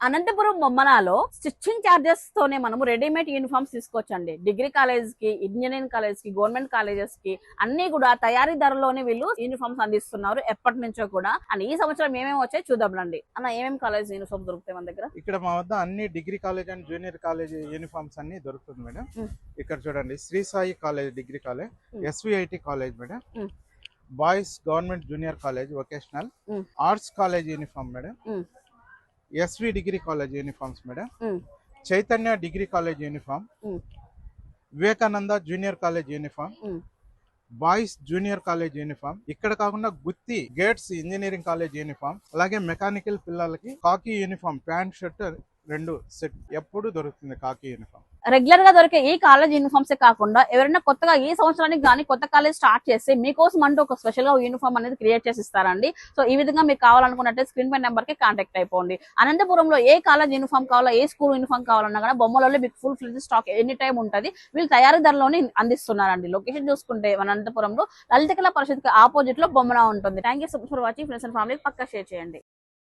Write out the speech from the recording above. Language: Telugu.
అనంతపురం బొమ్మనాలో స్టిచ్చింగ్ చార్జెస్ తోనే మనము రెడీమేడ్ యూనిఫామ్స్ తీసుకోవచ్చండి డిగ్రీ కాలేజ్కి ఇంజనీరింగ్ కాలేజ్కి గవర్నమెంట్ కాలేజెస్కి అన్ని కూడా తయారీ ధరలోనే వీళ్ళు యూనిఫామ్స్ అందిస్తున్నారు ఎప్పటి నుంచో కూడా అండ్ ఈ సంవత్సరం ఏమేమి వచ్చాయి చూద్దాం రండి అన్న ఏమేమి కాలేజ్ యూనిఫామ్ దొరుకుతాయి మన దగ్గర ఇక్కడ మా వద్ద అన్ని degree college and junior college uniforms అన్ని దొరుకుతుంది మేడం. ఇక్కడ చూడండి Shri Sai college degree college. SVIT college madam. Boys government junior college vocational. Arts college uniform madam. SV degree college uniforms madam. Chaitanya degree college uniform. Vivekananda junior college uniform. Boys junior college uniform ఇక్కడ కాకుండా Gooty gates engineering college uniform అలాగే మెకానికల్ పిల్లలకి కాకి యూనిఫామ్ ప్యాంట్ షర్ట్ రెండు సెట్ ఎప్పుడు దొరుకుతుంది కాకి యూనిఫామ్ రెగ్యులర్గా దొరికే ఈ కాలేజ్ యూనిఫామ్స్ కాకుండా ఎవరైనా కొత్తగా ఈ సంవత్సరానికి కానీ కొత్త కాలేజ్ స్టార్ట్ చేస్తే మీకోసం అంటూ ఒక స్పెషల్గా యూనిఫామ్ అనేది క్రియేట్ చేసి ఇస్తారండి. సో ఈ విధంగా మీకు కావాలనుకున్నట్టే స్క్రీన్ పై నెంబర్కి కాంటాక్ట్ అయిపోండి. అనంతపురంలో ఏ కాలేజ్ యూనిఫామ్ కావాలా ఏ స్కూల్ యూనిఫామ్ కావాలన్నా కూడా బొమ్మలలో మీకు full fridge stock any time ఉంటుంది. వీళ్ళు తయారీ ధరలోనే అందిస్తున్నారండి. లొకేషన్ చూసుకుంటే అనంతపురంలో లలిత కళా పరిషత్కి ఆపోజిట్లో బొమ్మలా ఉంటుంది. Thank you so much for watching friends and family పక్క షేర్ చేయండి.